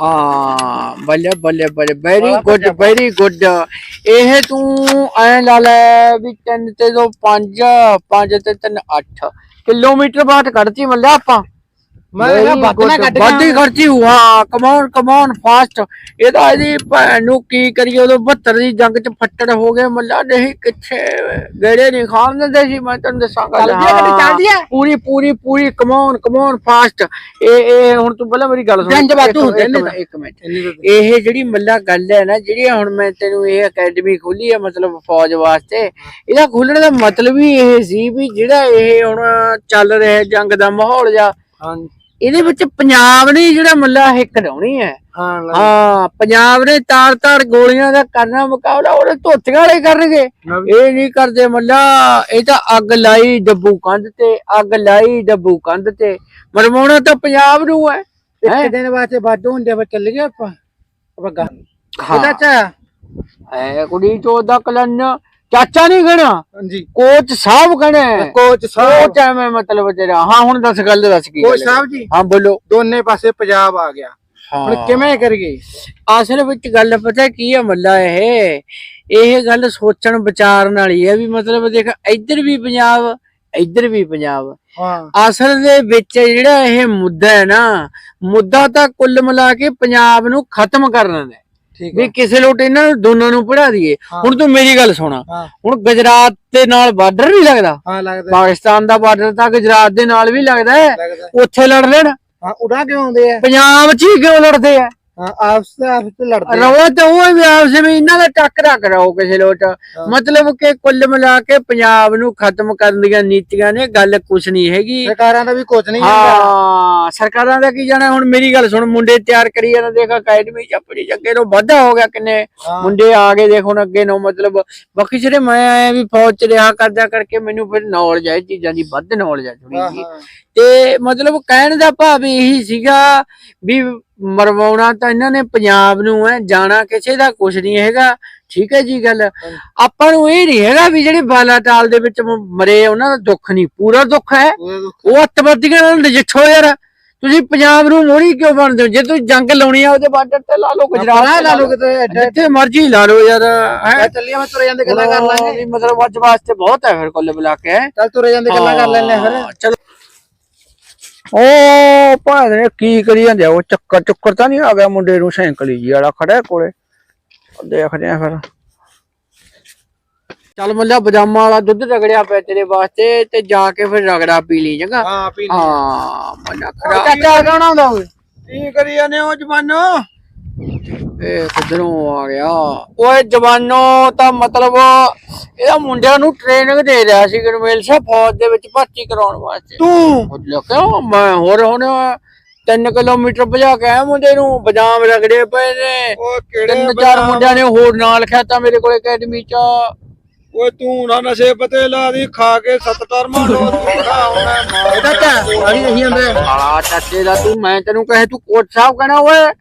ਹਾਂ ਬੱਲੇ ਬੱਲੇ ਬੱਲੇ ਵੈਰੀ ਗੁੱਡ ਵੈਰੀ ਗੁੱਡ ਇਹ ਤੂੰ ਐ ਲਾ ਲੈ ਵੀ ਤਿੰਨ ਤੇ ਦੋ ਪੰਜ ਪੰਜ ਤੇ ਤਿੰਨ 8 ਕਿਲੋਮੀਟਰ ਬਾਅਦ ਕੱਢਤੀ ਮੱਲਾ ਆਪਾਂ। ਮੈਂ ਕਿਹਾ ਵੱਧ ਨਾ ਕੱਢ ਹੀ ਖਰਚੀ ਹਾਂ ਕਮਾਉਣ ਕਮਾਉਣ ਫਾਸਟ ਇਹਦਾ ਇਹਦੀ ਭੈਣ ਨੂੰ ਕੀ ਕਰੀਏ ਉਦੋਂ 72 ਦੀ ਜੰਗ ਚ ਫੱਟੜ ਹੋ ਗਏ। ਮੱਲਾ ਨਹੀਂ ਕਿੱਥੇ? ਗੇੜੇ ਨਹੀਂ ਖਾਣ ਦਿੰਦੇ ਸੀ ਮੈਂ ਤੈਨੂੰ ਦੱਸਾਂਗਾ ਚੱਲਦੀ? ਪੂਰੀ ਪੂਰੀ ਪੂਰੀ ਕਮਾਉਣ ਕਮਾਉਣ ਫਾਸਟ ਇਹ ਇਹ ਹੁਣ ਤੂੰ ਪਹਿਲਾਂ ਮੇਰੀ ਗੱਲ ਸੁਣ। ਚ ਵਾਧੂ ਇੱਕ- ਮਿੰਟ ਇਹ ਜਿਹੜੀ ਮੱਲਾ ਗੱਲ ਹੈ ਨਾ ਜਿਹੜੀ ਹੁਣ ਮੈਂ ਤੈਨੂੰ ਇਹ ਅਕੈਡਮੀ ਖੋਲੀ ਹੈ ਮਤਲਬ ਫੌਜ ਵਾਸਤੇ ਇਹਦਾ ਖੋਲਣ ਦਾ ਮਤਲਬ ਹੀ ਇਹ ਸੀ ਵੀ ਜਿਹੜਾ ਇਹ ਹੁਣ ਚੱਲ ਰਿਹਾ ਜੰਗ ਦਾ ਮਾਹੌਲ ਜਾਂ ਹਾਂ ਇਹਦੇ ਵਿੱਚ ਪੰਜਾਬ ਨੇ ਜਿਹੜਾ ਮੱਲਾ ਇਹ ਕਢਾਉਣੀ ਹੈ। ਹਾਂ ਪੰਜਾਬ ਨੇ ਤਾਰ ਤਾਰ ਗੋਲੀਆਂ ਦਾ ਕਰਨਾ ਮੁਕਾਬਲਾ ਉਹਦੇ ਧੋਤੀਆਂ ਵਾਲੇ ਕਰਨਗੇ। ਇਹ ਨਹੀਂ ਕਰਦੇ ਮੱਲਾ ਇਹ ਤਾਂ ਅੱਗ ਲਾਈ ਡੱਬੂ ਕੰਧ ਤੇ ਅੱਗ ਲਾਈ ਡੱਬੂ ਕੰਧ ਤੇ। ਮਰਵਾਉਣਾ ਤਾਂ ਪੰਜਾਬ ਨੂੰ ਹੈ। ਇੱਕ ਦਿਨ ਵਾਸਤੇ ਵਾਧੂ ਹੁੰਦੇ ਵਾ ਚੱਲ ਗਏ ਆਪਾਂ। ਆਪਾਂ ਗਾ ਹਾਂ। ਚਾਚਾ ਐ ਕੁੜੀ ਚੋਦ ਕਲਨ ਚਾਚਾ ਨਹੀਂ ਗਣਾ ਹਾਂਜੀ। ਕੋਚ ਸਾਹਿਬ ਗਣਾ ਕੋਚ ਸਾਹਿਬ। ਕੋਚ ਐ ਮੈਂ ਮਤਲਬ ਤੇਰਾ। ਹਾਂ ਹੁਣ ਦੱਸ ਗੱਲ ਦੱਸ ਕੀ ਕੋਚ ਗੱਲ ਹੈ? ਸਾਹਿਬ ਜੀ। ਹਾਂ ਬੋਲੋ। ਦੋਨੇ ਪਾਸੇ ਪੰਜਾਬ ਆ ਗਿਆ। ਹੁਣ ਕਿਵੇਂ ਕਰੀਏ? ਅਸਲ ਵਿੱਚ ਗੱਲ ਪਤਾ ਕੀ ਹੈ ਮੱਲਾ ਇਹ? ਇਹ ਗੱਲ ਸੋਚਣ ਵਿਚਾਰਨ ਵਾਲੀ ਹੈ ਵੀ ਮਤਲਬ ਦੇਖ ਇੱਧਰ ਵੀ ਪੰਜਾਬ ਇੱਧਰ ਵੀ ਪੰਜਾਬ। ਹਾਂ। ਅਸਲ ਦੇ ਵਿੱਚ ਜਿਹੜਾ ਇਹ ਮੁੱਦਾ ਹੈ ਨਾ ਮੁੱਦਾ ਤਾਂ ਕੁੱਲ ਮਿਲਾ ਕੇ ਪੰਜਾਬ ਨੂੰ ਖਤਮ ਕਰਨਾ ਹੈ। ਠੀਕ ਵੀ ਕਿਸੇ ਲੋਟ ਇਹਨਾਂ ਨੂੰ ਦੋਨਾਂ ਨੂੰ ਪੜਾ ਦਈਏ। ਹੁਣ ਤੂੰ ਮੇਰੀ ਗੱਲ ਸੁਣਾ। ਹੁਣ ਗੁਜਰਾਤ ਦੇ ਨਾਲ ਬਾਰਡਰ ਨਹੀਂ ਲੱਗਦਾ? ਹਾਂ ਲੱਗਦਾ। ਪਾਕਿਸਤਾਨ ਦਾ ਬਾਰਡਰ ਤਾਂ ਗੁਜਰਾਤ ਦੇ ਨਾਲ ਵੀ ਲੱਗਦਾ ਹੈ। ਉੱਥੇ ਲੜ ਲੈਣ। ਹਾਂ ਉਡਾ ਕਿਉਂ ਆਉਂਦੇ ਆ? ਪੰਜਾਬ 'ਚ ਹੀ ਕਿਉਂ ਲੜਦੇ ਆ? ਆਪਸ ਤੇ ਆਪਸ ਤੇ ਲੜਦੇ ਆ। ਰਵਾ ਤਾਂ ਉਹ ਹੈ ਵੀ ਆਪਸ ਵਿੱਚ ਇਹਨਾਂ ਦਾ ਟੱਕਰਾ ਕਰਾਓ ਕਿਸੇ ਲੋਟ। ਮਤਲਬ ਕਿ ਕੁੱਲ ਮਿਲਾ ਕੇ ਪੰਜਾਬ ਨੂੰ ਖਤਮ ਕਰਨ ਦੀਆਂ ਨੀਤੀਆਂ ਨੇ ਗੱਲ ਕੁਛ ਨਹੀਂ ਹੈਗੀ। ਸਰਕਾਰਾਂ ਦਾ ਵੀ ਕੁਝ ਨਹੀਂ ਹਾਂ ਸਰਕਾਰਾਂ ਦਾ ਕੀ ਜਾਣਾ? ਹੁਣ ਮੇਰੀ ਗੱਲ ਸੁਣ ਮੁੰਡੇ ਤਿਆਰ ਕਰੀ ਜਾਂਦੇ ਦੇਖ ਅਕੈਡਮੀ ਚ ਆਪਣੀ ਅੱਗੇ ਨੂੰ ਵਾਧਾ ਹੋ ਗਿਆ ਕਿੰਨੇ। ਮੁੰਡੇ ਆ ਗਏ ਦੇਖ ਹੁਣ ਅੱਗੇ ਨੂੰ ਮਤਲਬ ਬਾਕੀ ਜਿਹੜੇ ਮੈਂ ਆਇਆ ਵੀ ਫੌਜ ਚ ਰਿਹਾ ਕਰਦਾ ਕਰਕੇ ਮੈਨੂੰ ਫਿਰ ਨੌਲੇਜ ਹੈ ਚੀਜ਼ਾਂ ਦੀ ਵੱਧ ਨੌਲੇਜ ਹੈ ਥੋੜੀ ਹਾਂ, ਜੀ ਹਾਂ। ਤੇ ਮਤਲਬ ਕਹਿਣ ਦਾ ਭਾਵ ਇਹੀ ਸੀਗਾ ਵੀ ਮਰਵਾਉਣਾ ਤਾਂ ਇਹਨਾਂ ਨੇ ਪੰਜਾਬ ਨੂੰ ਹੈ ਜਾਣਾ ਕਿਸੇ ਦਾ ਕੁਝ ਨਹੀਂ ਹੈਗਾ। ਠੀਕ ਹੈ ਜੀ ਗੱਲ। ਆਪਾਂ ਨੂੰ ਇਹ ਨਹੀਂ ਹੈਗਾ ਵੀ ਜਿਹੜੇ ਬਾਲਾਟਾਲ ਦੇ ਵਿੱਚ ਮਰੇ ਉਹਨਾਂ ਦਾ ਦੁੱਖ ਨਹੀਂ ਪੂਰਾ ਦੁੱਖ ਹੈ। ਉਹ ਅੱਤਵਾਦੀਆਂ ਨਾਲ ਨਜਿੱਠੋ ਯਾਰ। ਤੁਸੀਂ ਪੰਜਾਬ ਨੂੰ ਮੋੜੀ ਕਿਉਂ ਬਣਦੇ ਹੋ? ਜੇ ਤੁਸੀਂ ਜੰਗ ਲਾਉਣੀ ਆ ਉਹਦੇ ਬਾਰਡਰ ਤੇ ਲਾ ਲਓ ਗੁਜਰਾਤ ਲਾ ਲਓ। ਕਿਤੇ ਜਿੱਥੇ ਮਰਜ਼ੀ ਲਾ ਲਓ ਯਾਰ ਹੈ। ਚੱਲੀਏ ਮੈਂ ਤੁਰੇ ਜਾਂਦੇ ਗੱਲਾਂ ਕਰ ਲਾਂਗੇ। ਮਤਲਬ ਅੱਜ ਵਾਸਤੇ ਬਹੁਤ ਹੈ ਫਿਰ ਕੁੱਲ ਮਿਲਾ ਕੇ। ਚੱਲ ਤੁਰੇ ਜਾਂਦੇ ਗੱਲਾਂ ਕਰ ਲੈਣੇ ਫਿਰ। ਚਲੋ। ਉਹ ਭਾਵੇਂ ਕੀ ਕਰੀ ਜਾਂਦੇ ਉਹ ਚੱਕਰ ਚੁੱਕਰ ਤਾਂ ਨਹੀਂ ਆ ਗਿਆ ਮੁੰਡੇ ਨੂੰ ਸਾਈਕਲ ਜੀ ਵਾਲਾ ਖੜਾ ਕੋਲੇ। ਦੇਖਦੇ ਆ ਫਿਰ। ਚੱਲ ਮੱਲਾ ਬਜਾਮਾ ਵਾਲਾ ਦੁੱਧ ਰਗੜਿਆ ਪਿਆ ਤੇਰੇ ਵਾਸਤੇ ਤੇ ਜਾ ਕੇ ਫਿਰ ਰਗੜਾ ਪੀ ਲਈ ਚੰਗਾ। ਹਾਂ ਪੀ ਹਾਂ ਮੱਲਾ ਖੜਾ ਚਾਚਾ ਕੌਣ ਆਉਂਦਾ ਹੋਵੇ ਕੀ ਕਰੀ ਜਾਂਦੇ ਹੋ ਜਵਾਨੋ? ਇਹ ਕਿਧਰੋਂ ਆ ਗਿਆ? ਓਏ ਜਵਾਨੋ ਤਾਂ ਮਤਲਬ ਇਹਦਾ ਮੁੰਡਿਆਂ ਨੂੰ ਟ੍ਰੇਨਿੰਗ ਦੇ ਰਿਹਾ ਸੀ ਗਰਮੇਲ ਸਾਹਿਬ ਫੌਜ ਦੇ ਵਿੱਚ ਭਰਤੀ ਕਰਾਉਣ ਵਾਸਤੇ। ਤੂੰ? ਉਹ ਕਿਉਂ ਮੈਂ ਹੋਰ ਹੁਣ 3 ਕਿਲੋਮੀਟਰ ਭਜਾ ਕੇ ਆਇਆ ਮੁੰਡੇ ਨੂੰ ਬਦਾਮ ਰਗੜੇ ਪਏ ਨੇ। ਉਹ ਤਿੰਨ ਚਾਰ ਮੁੰਡਿਆਂ ਨੇ ਹੋਰ ਨਾਲ ਖਿਆਤਾ ਮੇਰੇ ਕੋਲ ਅਕੈਡਮੀ ਚ। ਓਏ ਤੂੰ ਨਾ ਨਸ਼ੇ ਪਤੇ ਲਾ ਦੀ ਖਾ ਕੇ ਸੱਤ ਟਰਮਾਂ ਨੂੰ ਥੋੜਾ ਆਉਣਾ ਮਾਰ ਚਾਚਾ ਅੜੀ ਨਹੀਂ ਆਂਦੇ ਆਲਾ ਚਾਚੇ ਦਾ ਤੂੰ ਮੈਂ ਤੈਨੂੰ ਕਹੇ ਤੂੰ ਕੋਟ ਸਾਹਿਬ ਕਹਿਣਾ ਓਏ।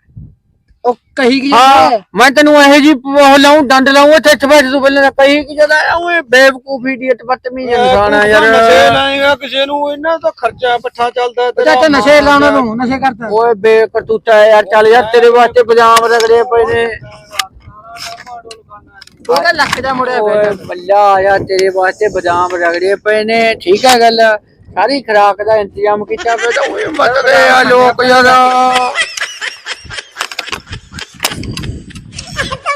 ਉਹ ਕਹੀ ਕੀ ਹਾਂ ਮੈਂ ਤੈਨੂੰ ਇਹ ਜੀ ਉਹ ਲਾਉਂ ਡੰਡ ਲਾਉਂ ਇੱਥੇ ਚਬੜ ਤੂੰ ਪਹਿਲਾਂ ਤਾਂ ਕਹੀ ਕਿ ਜਦਾ ਓਏ ਬੇਵਕੂਫੀ ਦੀ ਬਦਤਮੀਜ਼ ਇਨਸਾਨ ਆ ਯਾਰ। ਨਸ਼ੇ ਲਾਏਗਾ ਕਿਸੇ ਨੂੰ ਇਹਨਾਂ ਦਾ ਖਰਚਾ ਪੱਠਾ ਚੱਲਦਾ ਤੇਰਾ ਚਾਚਾ ਨਸ਼ੇ ਲਾਉਣਾ ਨੂੰ ਨਸ਼ੇ ਕਰਦਾ। ਓਏ ਬੇਕਰਤੂਤਾ ਹੈ ਯਾਰ ਚੱਲ ਯਾਰ ਤੇਰੇ ਵਾਸਤੇ ਪਜਾਮ ਰਗੜੇ ਪਏ ਨੇ। ਉਹਦਾ ਦਾ ਮੁੜਿਆ ਓਏ ਬੱਲਾ ਆ ਤੇਰੇ ਵਾਸਤੇ ਬਦਾਮ ਰਗੜੇ ਪਏ ਨੇ। ਠੀਕ ਹੈ ਗੱਲ। ਸਾਰੀ ਖਰਾਕ ਦਾ ਇੰਤਜ਼ਾਮ ਕੀਤਾ ਪਿਆ ਤਾਂ ਓਏ ਮਤਦੇ ਆ ਲੋਕ ਯਾਰ।